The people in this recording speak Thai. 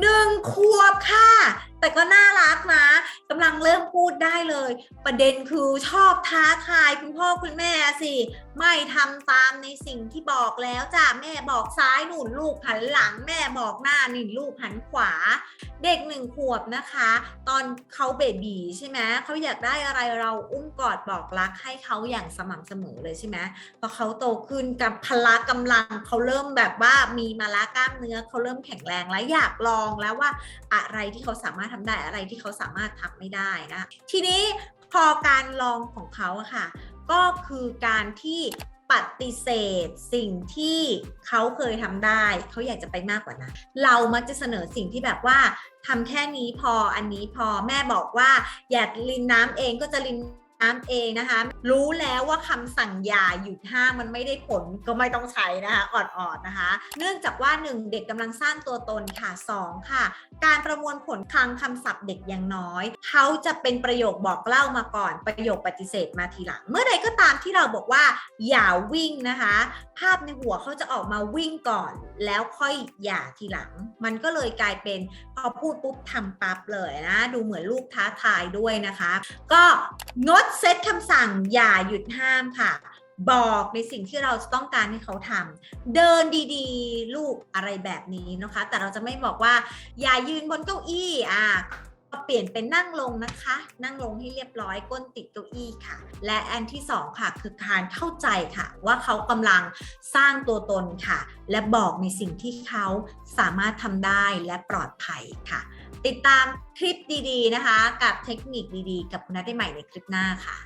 หนึ่งขวบค่ะ แต่ก็น่ารักนะกำลังเริ่มพูดได้เลย ประเด็นคือชอบท้าทายคุณพ่อคุณแม่สิ ไม่ทำตามในสิ่งที่บอกแล้วจ้ะแม่บอกซ้ายหนุนลูกหันหลัง แม่บอกหน้าหนุนลูกหันขวา เด็กหนึ่งขวบนะคะ ตอนเขาเบบีใช่ไหมเขาอยากได้อะไรเราอุ้มกอดบอกรักให้เขาอย่างสม่ำเสมอเลยใช่ไหมพอเขาโตขึ้นกับพละกำลังเขาเริ่มแบบว่ามีมาละกล้ามเนื้อเขาเริ่มแข็งแรงแล้วอยากลองแล้วว่าอะไรที่เขาสามารถทำได้อะไรที่เขาสามารถทำไม่ได้นะ ทีนี้พอการลองของเขาอะค่ะ ก็คือการที่ ปฏิเสธสิ่งที่เขาเคยทำได้ เขาอยากจะไปมากกว่านั้นเรามักจะเสนอสิ่งที่แบบว่าทำแค่นี้พออันนี้พอแม่บอกว่า อยากลินน้ำเองก็จะลิน น้ำเองนะคะ รู้แล้วว่าคำสั่งยาหยุดห้ามมันไม่ได้ผลก็ไม่ต้องใช้นะคะอ่อนๆนะคะ เนื่องจากว่าหนึ่งเด็กกำลังสร้างตัวตนค่ะสองค่ะ การประมวลผลคลังคำศัพท์เด็กอย่างน้อย เขาจะเป็นประโยคบอกเล่ามาก่อนประโยคปฏิเสธมาทีหลัง เมื่อใดก็ตามที่เราบอกว่า อย่าวิ่งนะคะ ภาพในหัวเขาจะออกมาวิ่งก่อน แล้วค่อยอย่าทีหลัง มันก็เลยกลายเป็นพอพูดปุ๊บทำปั๊บเลยนะ ดูเหมือนลูกท้าทายด้วยนะคะ ก็งดเซตคำสั่งอย่าหยุดห้ามค่ะ บอกในสิ่งที่เราจะต้องการให้เขาทำเดินดีๆ ลูกอะไรแบบนี้นะคะ แต่เราจะไม่บอกว่า อย่ายืนบนเก้าอี้อะ เปลี่ยนเป็นนั่งลงนะคะ นั่งลงให้เรียบร้อยก้นติดเก้าอี้ค่ะ และอันที่สองค่ะคือการเข้าใจค่ะ ว่าเขากำลังสร้างตัวตนค่ะ และบอกในสิ่งที่เขาสามารถทำได้และปลอดภัยค่ะ ติดตามคลิปดีๆนะคะ กับเทคนิคดีๆ กับคุณนัทได้ใหม่ในคลิปหน้าค่ะ